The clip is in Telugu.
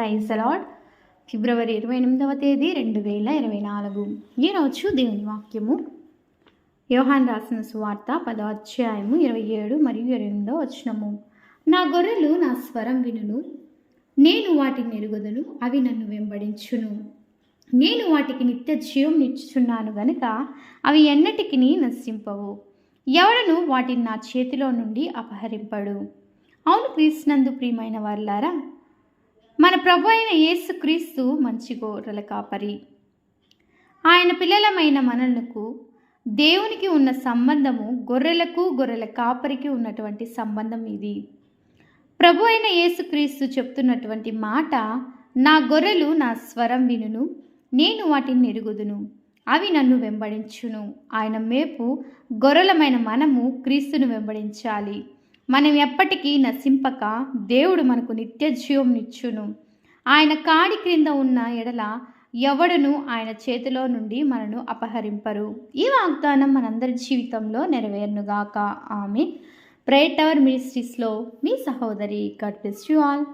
ప్రైజ్ అలాడ్ ఫిబ్రవరి ఇరవై ఎనిమిదవ తేదీ రెండు వేల ఇరవై నాలుగు. ఈరోజు దేవుని వాక్యము. యోహాన్ రాసిన సువార్త పదో అధ్యాయము ఇరవై ఏడు మరియు ఇరవై ఎనిమిదో వచనము. నా గొర్రెలు నా స్వరం వినును. నేను వాటిని ఎరుగుదను అవి నన్ను వెంబడించును. నేను వాటికి నిత్య జీవం నిచ్చుచున్నాను గనుక అవి ఎన్నటికి నశింపవు. ఎవడను వాటిని నా చేతిలో నుండి అపహరింపడు? అవును క్రీస్తునందు ప్రియమైన వారులారా మన ప్రభు అయిన యేసు క్రీస్తు మంచి గోరల కాపరి. ఆయన పిల్లలమైన మనలకు దేవునికి ఉన్న సంబంధము గొర్రెలకు గొర్రెల కాపరికి ఉన్నటువంటి సంబంధం ఇది. ప్రభు అయిన యేసుక్రీస్తు చెప్తున్నటువంటి మాట నా గొర్రెలు నా స్వరం వినును నేను వాటిని ఎరుగుదును అవి నన్ను వెంబడించును. ఆయన మేపు గొర్రెలమైన మనము క్రీస్తును వెంబడించాలి. మనం ఎప్పటికీ నశింపక దేవుడు మనకు నిత్య జీవం నిచ్చును ఆయన కాడి క్రింద ఉన్న ఎడల ఎవడును ఆయన చేతిలో నుండి మనను అపహరింపరు. ఈ వాగ్దానం మనందరి జీవితంలో నెరవేరునుగాక. ఆమె ప్రేట్ అవర్ మినిస్ట్రీస్లో మీ సహోదరి గడ్ బ్లెస్ యు ఆల్.